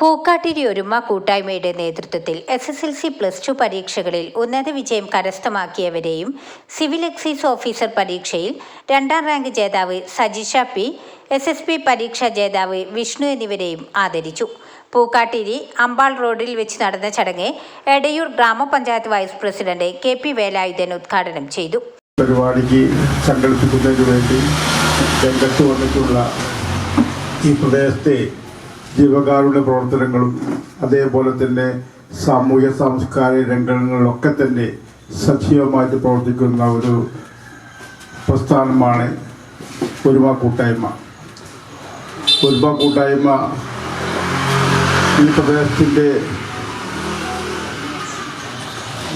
പൂക്കാട്ടിരി ഒരുമ കൂട്ടായ്മയുടെ നേതൃത്വത്തിൽ S S L C plus two പരീക്ഷകളിൽ ഉന്നത വിജയം കരസ്ഥമാക്കിയവരെയും സിവിൽ എക്സൈസ് ഓഫീസർ പരീക്ഷയിൽ രണ്ടാം റാങ്ക് ജേതാവ് Sajisha P S S P പരീക്ഷാ ജേതാവ് വിഷ്ണു എന്നിവരെയും ആദരിച്ചു. പൂക്കാട്ടിരി അമ്പാൾ റോഡിൽ വെച്ച് നടന്ന ചടങ്ങ് എടയൂർ ഗ്രാമപഞ്ചായത്ത് vice president K P Velayudhan ഉദ്ഘാടനം ചെയ്തു. പരിപാടിക്ക് സംഘടിപ്പിക്കുന്നതിന് വേണ്ടി രംഗത്ത് വന്നിട്ടുള്ള ഈ പ്രദേശത്തെ ജീവകാരുണ്യ പ്രവർത്തനങ്ങളും അതേപോലെ തന്നെ സാമൂഹ്യ സാംസ്കാരിക രംഗങ്ങളിലൊക്കെ തന്നെ സജീവമായിട്ട് പ്രവർത്തിക്കുന്ന ഒരു പ്രസ്ഥാനമാണ് ഒരുമ കൂട്ടായ്മ. ഒരുമ കൂട്ടായ്മ ഈ പ്രദേശത്തിന്റെ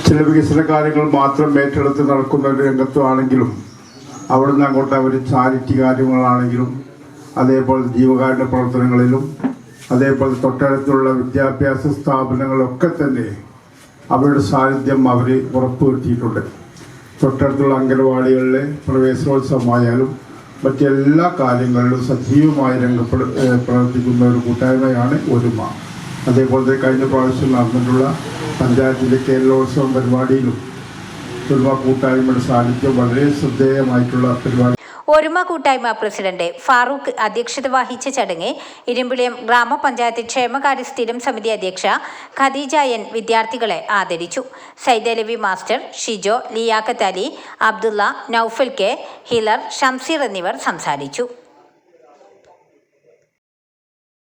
ചില വികസന കാര്യങ്ങൾ മാത്രം ഏറ്റെടുത്ത് നടക്കുന്ന ഒരു രംഗത്വമാണെങ്കിലും അവിടുന്ന് അങ്ങോട്ട് അവർ ചാരിറ്റി കാര്യങ്ങളാണെങ്കിലും അതേപോലെ ജീവകാരുടെ പ്രവർത്തനങ്ങളിലും അതേപോലെ തൊട്ടടുത്തുള്ള വിദ്യാഭ്യാസ സ്ഥാപനങ്ങളൊക്കെ തന്നെ അവരുടെ സാന്നിധ്യം അവർ ഉറപ്പുവരുത്തിയിട്ടുണ്ട്. തൊട്ടടുത്തുള്ള അംഗനവാടികളിലെ പ്രവേശനോത്സവമായാലും മറ്റെല്ലാ കാര്യങ്ങളിലും സജീവമായി രംഗപ്പെട് പ്രവർത്തിക്കുന്ന ഒരു കൂട്ടായ്മയാണ് ഒരുമ. അതേപോലെ തന്നെ കഴിഞ്ഞ പ്രാവശ്യം നടന്നിട്ടുള്ള പഞ്ചായത്തിന്റെ കേരളോത്സവം പരിപാടിയിലും ഒരുമ കൂട്ടായ്മയുടെ സാന്നിധ്യം വളരെ ശ്രദ്ധേയമായിട്ടുള്ള പരിപാടി ഒരുമ കൂട്ടായ്മ പ്രസിഡന്റ് ഫാറൂഖ് അധ്യക്ഷത വഹിച്ച ചടങ്ങ് ഇരുമ്പിളിയം ഗ്രാമപഞ്ചായത്ത് ക്ഷേമകാര്യ സ്ഥിരം സമിതി അധ്യക്ഷ ഖദീജ എൻ വിദ്യാർത്ഥികളെ ആദരിച്ചു. സൈദലവി മാസ്റ്റർ ഷിജോ ലിയാഖത്ത് അലി അബ്ദുള്ള നൌഫൽ കെ ഹിലർ ഷംസീർ എന്നിവർ സംസാരിച്ചു.